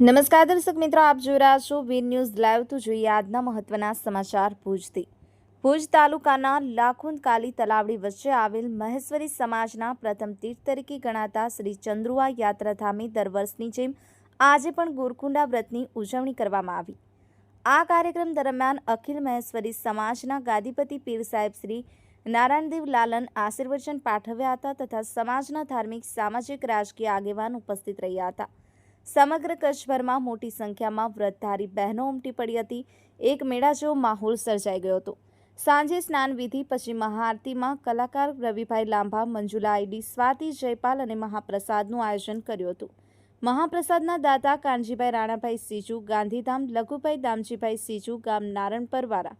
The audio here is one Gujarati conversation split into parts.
નમસ્કાર દર્શક મિત્રો, આપ જોઈ રહ્યા છો વીર ન્યૂઝ લાઈવ. તો જોઈએ આજના મહત્વના સમાચાર ભુજથી. ભુજ તાલુકાના લાખુંદ કાલી તલાવડી વચ્ચે આવેલ મહેશ્વરી સમાજના પ્રથમ તીર્થ તરીકે ગણાતા શ્રી ચંદ્રુઆ યાત્રાધામે દર વર્ષની જેમ આજે પણ ગોરખુંડા વ્રતની ઉજવણી કરવામાં આવી. આ કાર્યક્રમ દરમિયાન અખિલ મહેશ્વરી સમાજના ગાદીપતિ પીર સાહેબ શ્રી નારાયણદેવ લાલન આશીર્વચન પાઠવ્યા હતા તથા સમાજના ધાર્મિક, સામાજિક, રાજકીય આગેવાન ઉપસ્થિત રહ્યા હતા. સમગ્ર કચ્છભરમાં મોટી સંખ્યામાં વ્રતધારી બહેનો ઉમટી પડી હતી. એક મેળા જેવો માહોલ સર્જાઈ ગયો હતો. સાંજે સ્નાન વિધિ પછી મહાઆરતીમાં કલાકાર રવિભાઈ લાંભા, મંજુલા આઈડી, સ્વાતિ જયપાલ અને મહાપ્રસાદનું આયોજન કર્યું હતું. મહાપ્રસાદના દાતા કાનજીભાઈ રાણાભાઈ સીજુ, ગાંધીધામ લઘુભાઈ દામજીભાઈ સીજુ, ગામ નારણપરવાળા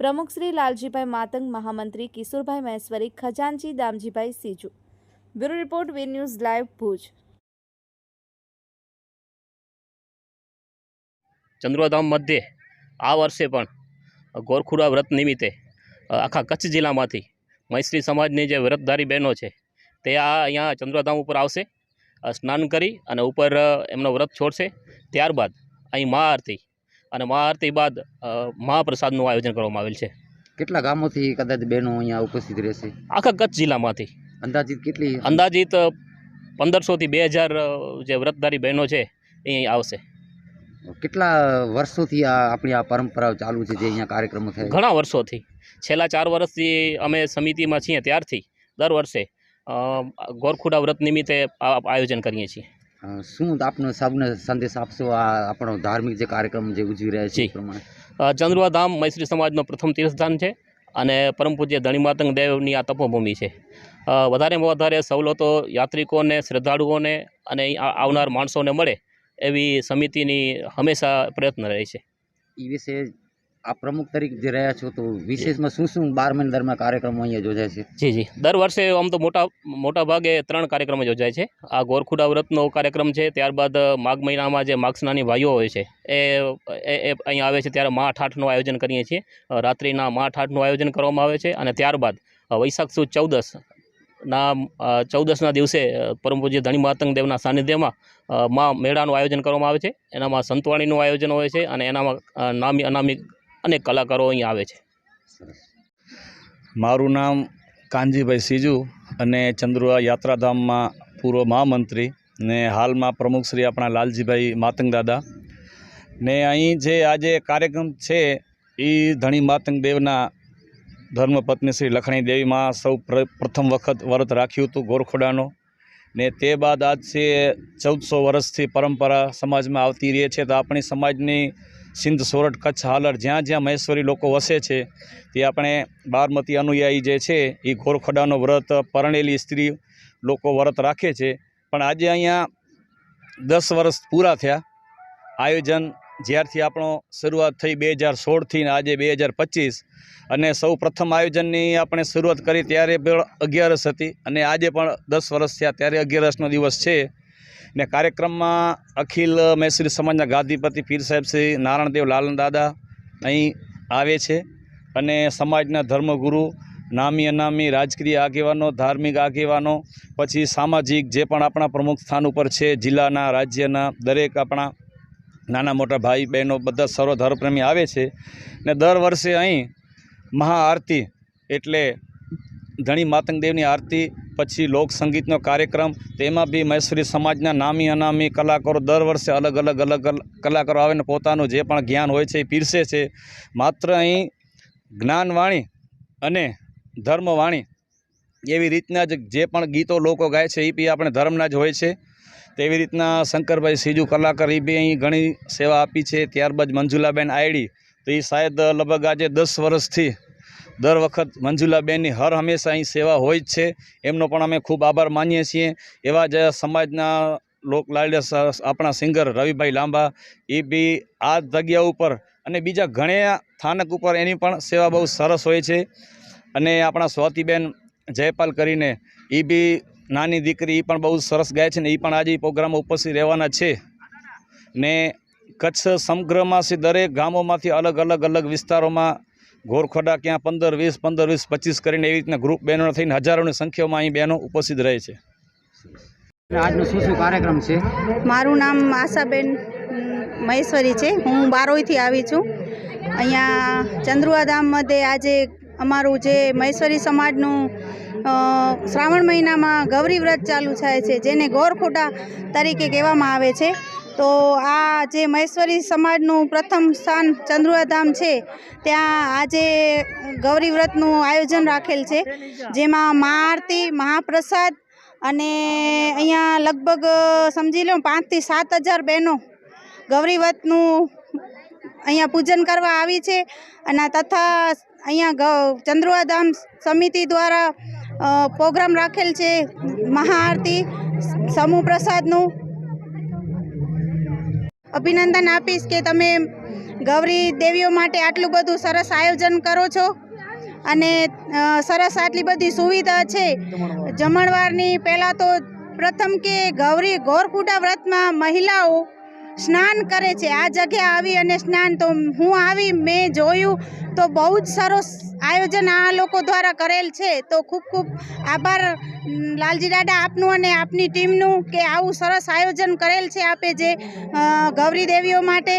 પ્રમુખ શ્રી લાલજીભાઈ માતંગ, મહામંત્રી Kishorbhai Maheshwari, ખજાનજી Damjibhai Siju. Bureau report V news live Bhuj. Chandrodham મધ્યે આ વર્ષે પણ ગોરખુડા વ્રત નિમિત્તે આખા કચ્છ જિલ્લામાંથી મૈત્રી સમાજની જે વ્રતધારી બહેનો છે તે આ અહીંયા ચંદ્રોધામ ઉપર આવશે સ્નાન કરી અને ઉપર એમનો વ્રત છોડશે. ત્યારબાદ અહીં મહાઆરતી અને મહાઆરતી બાદ મહાપ્રસાદનું આયોજન કરવામાં આવેલ છે. કેટલા ગામોથી કદાચ બહેનો અહીંયા ઉપસ્થિત રહેશે? આખા કચ્છ જિલ્લામાંથી. અંદાજિત કેટલી? અંદાજિત પંદરસોથી બે હજાર જે વ્રતધારી બહેનો છે એ અહીં આવશે. કેટલા વર્ષોથી આ આપણી આ પરંપરાઓ ચાલુ છે જે અહીંયા કાર્યક્રમો થાય ઘણા વર્ષોથી. છેલ્લા ચાર વર્ષથી અમે સમિતિમાં છીએ ત્યારથી દર વર્ષે ગોરખુડા વ્રત નિમિત્તે આયોજન કરીએ છીએ. શું આપનો સૌને સંદેશ આપશો આ આપણો ધાર્મિક જે કાર્યક્રમ જે ઉજવી રહ્યા છે એ પ્રમાણે? ચંદ્રવા ધામ મૈત્રી સમાજનો પ્રથમ તીર્થસ્થાન છે અને પરમ પૂજ્ય ધણીમાતંગ દેવની આ તપોભૂમિ છે. વધારેમાં વધારે સવલતો યાત્રિકોને શ્રદ્ધાળુઓને અને આવનાર માણસોને મળે એવી સમિતિની હંમેશા પ્રયત્ન રહે છે. એ વિશે આ પ્રમુખ તરીકે જે રહ્યા છો તો વિશેષમાં શું શું બાર મહિના દરમિયાન કાર્યક્રમો અહીંયા યોજાય છે? જી જી. દર વર્ષે આમ તો મોટા મોટા ભાગે ત્રણ કાર્યક્રમો યોજાય છે. આ ગોરખુડા વ્રતનો કાર્યક્રમ છે ત્યારબાદ માઘ મહિનામાં જે માઘ સ્નાની ભાઈઓ હોય છે એ એ અહીંયા આવે છે. ત્યારે મા ઠાઠનું આયોજન કરીએ છીએ. રાત્રિના મા ઠાઠનું આયોજન કરવામાં આવે છે અને ત્યારબાદ વૈશાખ સુદ ચૌદસ ના ચૌદસના દિવસે પરમ પૂજ્ય ધણી માતંગ દેવના સાનિધ્યમાં મા મેળાનું આયોજન કરવામાં આવે છે. એનામાં સંતવાણીનું આયોજન હોય છે અને એનામાં નામી, અનામી અનેક કલાકારો અહીં આવે છે. મારું નામ કાનજીભાઈ સિજુ અને ચંદ્રુઆ યાત્રાધામમાં પૂર્વ મહામંત્રી ને હાલમાં પ્રમુખ શ્રી આપણા લાલજીભાઈ માતંગ દાદા ને અહીં જે આજે કાર્યક્રમ છે એ ધણી માતંગ દેવના ધર્મપત્ની શ્રી લખણી દેવીમાં સૌ પ્ર- પ્રથમ વખત વ્રત રાખ્યું હતું ગોરખોડાનો. ને તે બાદ આજ છે ચૌદસો વર્ષથી પરંપરા સમાજમાં આવતી રહે છે. તો આપણી સમાજની સિંધ સોરઠ કચ્છ હાલર જ્યાં જ્યાં મહેશ્વરી લોકો વસે છે, તે આપણે બારમતી અનુયાયી જે છે, એ ગોરખોડાનો વ્રત પરણેલી સ્ત્રી લોકો વ્રત રાખે છે. પણ આજે અહીંયા દસ વર્ષ પૂરા થયા. આયોજન જ્યારથી આપણો શરૂઆત થઈ બે હજાર સોળથી આજે બે હજાર પચીસ. અને સૌ પ્રથમ આયોજનની આપણે શરૂઆત કરી ત્યારે પણ અગિયારસ હતી અને આજે પણ દસ વર્ષ થયા ત્યારે અગિયારસનો દિવસ છે. ને કાર્યક્રમમાં અખિલ મૈસુરી સમાજના ગાદીપતિ પીર સાહેબ શ્રી નારાયણદેવ લાલન દાદા અહીં આવે છે. અને સમાજના ધર્મગુરુ, નામી અનામી, રાજકીય આગેવાનો, ધાર્મિક આગેવાનો, પછી સામાજિક જે પણ આપણા પ્રમુખ સ્થાન ઉપર છે, જિલ્લાના, રાજ્યના દરેક આપણા નાના મોટા ભાઈ બહેનો બધા સર્વ ધર્મપ્રેમી આવે છે ને દર વર્ષે અહીં મહાઆરતી એટલે ધણી માતંગદેવની આરતી, પછી લોકસંગીતનો કાર્યક્રમ તેમાં બી મૈસુરી સમાજના નામી અનામી કલાકારો દર વર્ષે અલગ અલગ અલગ કલાકારો આવીને પોતાનું જે પણ જ્ઞાન હોય છે એ પીરસે છે. માત્ર અહીં જ્ઞાનવાણી અને ધર્મવાણી એવી રીતના જ જે પણ ગીતો લોકો ગાય છે એ બી આપણે ધર્મના જ હોય છે. તેવી રીતના શંકરભાઈ સીજુ કલાકાર એ બી અહીં ઘણી સેવા આપી છે. ત્યારબાદ મંજુલાબેન આયડી. તો એ શાયદ લગભગ આજે દસ વર્ષથી દર વખત મંજુલાબેનની હર હંમેશા અહીં સેવા હોય જ છે. એમનો પણ અમે ખૂબ આભાર માનીએ છીએ. એવા જ સમાજના લોકલાડીલા સ- આપણા સિંગર રવિભાઈ લાંબા એ બી આ જગ્યા ઉપર અને બીજા ઘણા સ્થાનક ઉપર એની પણ સેવા બહુ સરસ હોય છે. અને આપણા સ્વાતિબેન જયપાલ કરીને એ બી નાની દીકરી એ પણ બહુ સરસ ગાય છે ને એ પણ આજે એ પ્રોગ્રામમાં ઉપસ્થિત રહેવાના છે. ને કચ્છ સમગ્રમાંથી દરેક ગામોમાંથી અલગ અલગ અલગ વિસ્તારોમાં ઘોરખોડા ક્યાં પંદર વીસ પંદર વીસ પચીસ કરીને એવી રીતના ગ્રુપ બહેનો થઈને હજારોની સંખ્યામાં અહીં બહેનો ઉપસ્થિત રહે છે. અને આજનો શું શું કાર્યક્રમ છે? મારું નામ આશાબેન મહેશ્વરી છે. હું બારોઈથી આવી છું. અહીંયા ચંદ્રુઆધામ મધ્યે આજે અમારું જે મહેશ્વરી સમાજનું શ્રાવણ મહિનામાં ગૌરી વ્રત ચાલુ થાય છે, જેને ગોરખોટા તરીકે કહેવામાં આવે છે. તો આ જે મહેશ્વરી સમાજનું પ્રથમ સ્થાન ચંદ્રુઆધામ છે, ત્યાં આજે ગૌરી વ્રતનું આયોજન રાખેલ છે. જેમાં મહાઆરતી મહાપ્રસાદ અને અહીંયા લગભગ, સમજી લો પાંચથી સાત હજાર બહેનો ગૌરી વ્રતનું અહીંયા પૂજન કરવા આવી છે. અને તથા અહીંયા ચંદ્રવાધામ સમિતિ દ્વારા પ્રોગ્રામ રાખેલ છે, મહાઆરતી સમૂહ પ્રસાદનું અભિનંદન આપીશ કે તમે ગૌરી દેવીઓ માટે આટલું બધું સરસ આયોજન કરો છો અને સરસ આટલી બધી સુવિધા છે. જમણવારની પહેલાં તો પ્રથમ કે ગૌરી ગોરખુટા વ્રતમાં મહિલાઓ સ્નાન કરે છે. આ જગ્યા આવી અને સ્નાન તો હું આવી, મેં જોયું તો બહુ જ સરસ આયોજન આ લોકો દ્વારા કરેલ છે. તો ખૂબ ખૂબ આભાર લાલજી દાદા આપનું અને આપની ટીમનું કે આવું સરસ આયોજન કરેલ છે. આપે જે ગૌરી દેવીઓ માટે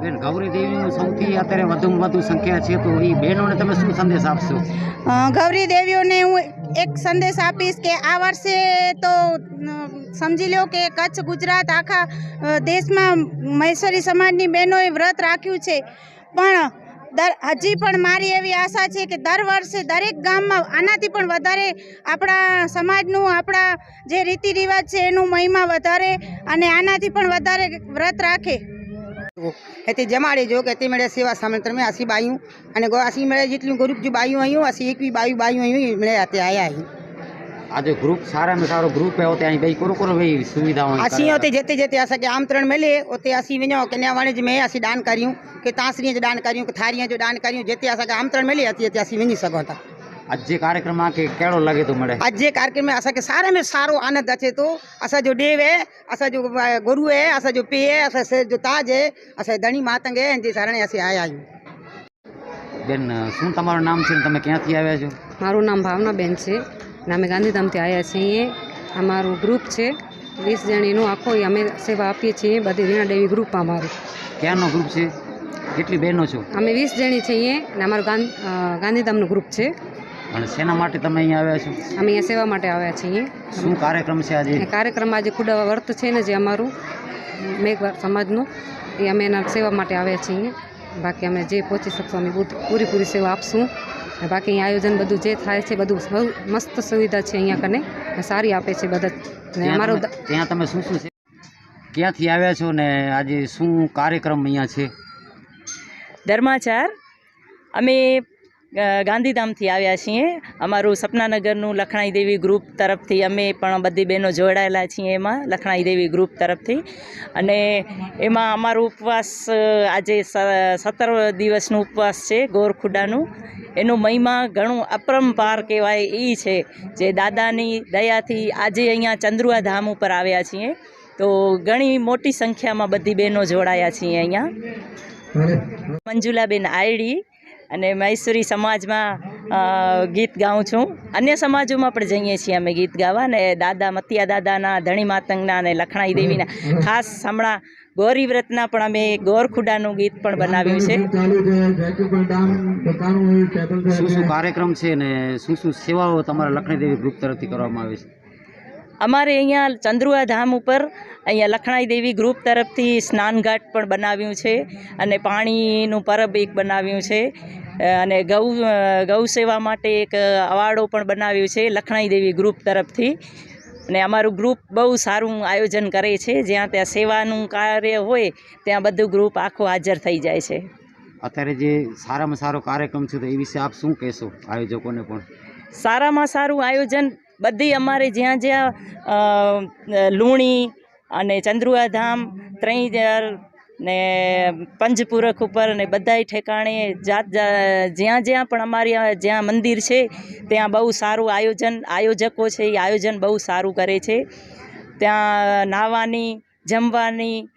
બેન, ગૌરી દેવીનું સૌથી અત્યારે વધુમાં વધુ સંખ્યા છે, તો એ બહેનોને તમે શું સંદેશ આપશો? ગૌરી દેવીઓને હું એક સંદેશ આપીશ કે આ વર્ષે તો સમજી લો કે કચ્છ, ગુજરાત, આખા દેશમાં મહેશ્વરી સમાજની બહેનોએ વ્રત રાખ્યું છે. પણ દર, હજી પણ મારી એવી આશા છે કે દર વર્ષે દરેક ગામમાં આનાથી પણ વધારે આપણા સમાજનું, આપણા જે રીતિ રિવાજ છે એનું મહિમા વધારે અને આનાથી પણ વધારે વ્રત રાખે. అయితే ಜಮಾಡಿಜು ಕತ್ತಿ ಮೇಡ ಸೇವಾ ಸಾಮಂತ್ರ में ಆಸಿ ಬಾಯು અને ಆಸಿ ಮೇಡ જેટલું ગ્રુપ જો બાયું આયું આસી એક બી બાયું બાયું આયું મેળે આતે આયા હી આજે ગ્રુપ સારામાં સારો ગ્રુપ હે હોતે અહીં ભાઈ કોરો કોરો ભાઈ સુવિધાઓ આસી હોતે જેતે જેતે આસા કે આમંત્રણ મળે હોતે આસી વેણો કે ને વાણે જ મેં આસી દાન કર્યું કે તાસરી જ દાન કર્યું કે થારીયા જો દાન કર્યું જેતે આસા કે આમંત્રણ મળે હતી આસી વેણી સકો आज कार्यक्रम आके कहिड़ो लॻे थो मिड़े। आज जे कार्यक्रम में असांखे सारे में सारो आनंद अचे थो असांजो देव आहे असांजो गुरू आहे असांजो पीउ आहे असांजो ताज आहे असांजी धणी मातंग आहे જે સારણે ਅਸੀਂ આયા આયું બેન શું તમારું નામ છે તમે ક્યાંથી આવ્યા છો? મારું નામ ભાવના બેન છે અમે ગાંધીધામથી આવ્યા છીએ. અમારું ગ્રુપ છે. વીસ જણીનું આખો અમે સેવા આપીએ છીએ. બધી રીણા દેવી ગ્રુપ અમારું. ક્યાંનો ગ્રુપ છે? કેટલી બહેનો છો? અમે વીસ જણી છીએ. અને અમારું ગાંધીધામનું ગ્રુપ છે. અને શેના માટે તમે અહીંયા આવ્યા છો? અમે અહીંયા સેવા માટે આવ્યા છીએ. શું કાર્યક્રમ છે આજે? એ કાર્યક્રમ આજે કુડાવા વર્ત છે ને જે અમારું મેઘવાર સમાજનું એ અમે એના સેવા માટે આવ્યા છીએ. બાકી અમે જે પહોંચી શકશું અમે પૂરીપૂરી સેવા આપશું. બાકી અહીંયા આયોજન બધું જે થાય છે બધું બહુ મસ્ત સુવિધા છે અહીંયા કને. સારી આપે છે બધા અમારો ત્યાં તમે- શું શું છે? ક્યાંથી આવ્યા છો ને આજે શું કાર્યક્રમ અહીંયા છે? ધર્માચાર. અમે ગાંધીધામથી આવ્યા છીએ. અમારું સપનાનગરનું લખણાઈ દેવી ગ્રુપ તરફથી અમે પણ બધી બહેનો જોડાયેલા છીએ એમાં લખણાઈ દેવી ગ્રુપ તરફથી. અને એમાં અમારું ઉપવાસ આજે સત્તર દિવસનું ઉપવાસ છે ગોરખુડાનું. એનું મહિમા ઘણું અપરંપાર કહેવાય એ છે જે દાદાની દયાથી આજે અહીંયા ચંદ્રુઆ ધામ ઉપર આવ્યા છીએ. તો ઘણી મોટી સંખ્યામાં બધી બહેનો જોડાયા છીએ અહીંયા. મંજુલાબેન આયડી અને મૈસુરી સમાજમાં ગીત ગાઉં છું. અન્ય સમાજોમાં પણ જઈએ છીએ અમે ગીત ગાવા ને દાદા મતિયા દાદાના ધણી માતંગના અને લખણાઈ દેવીના. ખાસ હમણાં ગૌરી વ્રતના પણ અમે ગોરખુડાનું ગીત પણ બનાવ્યું છે. શું શું કાર્યક્રમ છે ને શું શું સેવાઓ તમારા લખણી દેવી ગ્રુપ તરફથી કરવામાં આવે છે? અમારે અહીંયા ચંદ્રુઆ ધામ ઉપર અહીંયા લખણાઈ દેવી ગ્રુપ તરફથી સ્નાનઘાટ પણ બનાવ્યું છે અને પાણીનું પરબ એક બનાવ્યું છે. અને ગૌ ગૌ સેવા માટે એક અવાડો પણ બનાવ્યો છે લખણાઈ દેવી ગ્રુપ તરફથી. અને અમારું ગ્રુપ બહુ સારું આયોજન કરે છે. જ્યાં ત્યાં સેવાનું કાર્ય હોય ત્યાં બધું ગ્રુપ આખું હાજર થઈ જાય છે. અત્યારે જે સારામાં સારો કાર્યક્રમ છે તો એ વિશે આપ શું કહેશો આયોજકોને પણ? સારામાં સારું આયોજન બધી અમારે જ્યાં જ્યાં લુણી અને ચંદ્રુઆ ધામ ત્રણેજર ને પંજપુરખ ઉપર ને બધાય ઠેકાણે જાત જ્યાં જ્યાં પણ અમારી જ્યાં મંદિર છે, ત્યાં બહુ સારું આયોજન, આયોજકો છે, એ આયોજન બહુ સારું કરે છે. ત્યાં નાહવાની, જમવાની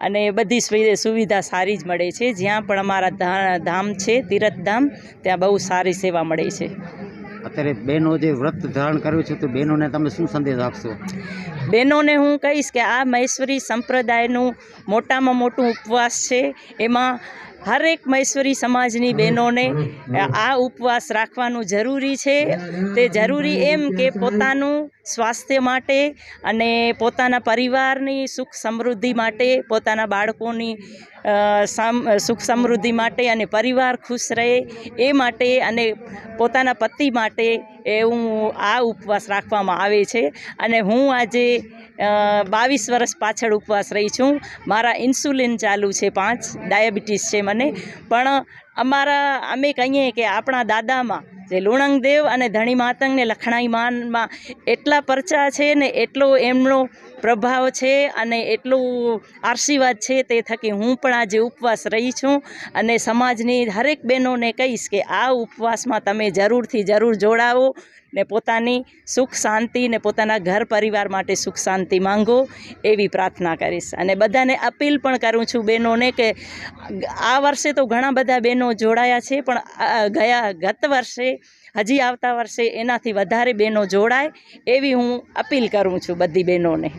અને બધી સુવિ- સુવિધા સારી જ મળે છે. જ્યાં પણ અમારા ધામ છે, તીરથધામ, ત્યાં બહુ સારી સેવા મળે છે. અત્યારે બહેનો જે વ્રત ધારણ કર્યું છે, તો બહેનોને તમે શું સંદેશ આપશો? બહેનોને હું કહીશ કે આ મહેશ્વરી સંપ્રદાયનું મોટામાં મોટું ઉપવાસ છે. એમાં હરેક મહેશ્વરી સમાજની બહેનોને આ ઉપવાસ રાખવાનું જરૂરી છે. તે જરૂરી એમ કે પોતાનું સ્વાસ્થ્ય માટે અને પોતાના પરિવારની સુખ સમૃદ્ધિ માટે પોતાના બાળકોની સુખ સમૃદ્ધિ માટે અને પરિવાર ખુશ રહે એ માટે અને પોતાના પતિ માટે એવું આ ઉપવાસ રાખવામાં આવે છે. અને હું આજે બાવીસ વર્ષ પાછળ ઉપવાસ રહી છું. મારા ઇન્સ્યુલિન ચાલુ છે પાંચ, ડાયાબિટીસ છે મને. પણ અમારા, અમે કહીએ કે આપણા દાદામાં જે લુણંગદેવ અને ધણી માતંગને લખણાઈ માનમાં એટલા પરચા છે ને એટલો એમનો પ્રભાવ છે અને એટલું આશીર્વાદ છે તે થકી હું પણ આજે ઉપવાસ રહી છું અને સમાજની હરેક બહેનોને કહીશ કે આ ઉપવાસમાં તમે જરૂરથી જરૂર જોડાવો ને પોતાની સુખ શાંતિ ને પોતાના ઘર પરિવાર માટે સુખ શાંતિ માંગો એવી પ્રાર્થના કરીશ. અને બધાને અપીલ પણ કરું છું બહેનોને કે આ વર્ષે તો ઘણા બધા બહેનો જોડાયા છે, પણ ગયા ગત વર્ષે, હજી આવતા વર્ષે એનાથી વધારે બહેનો જોડાય એવી હું અપીલ કરું છું બધી બહેનોને.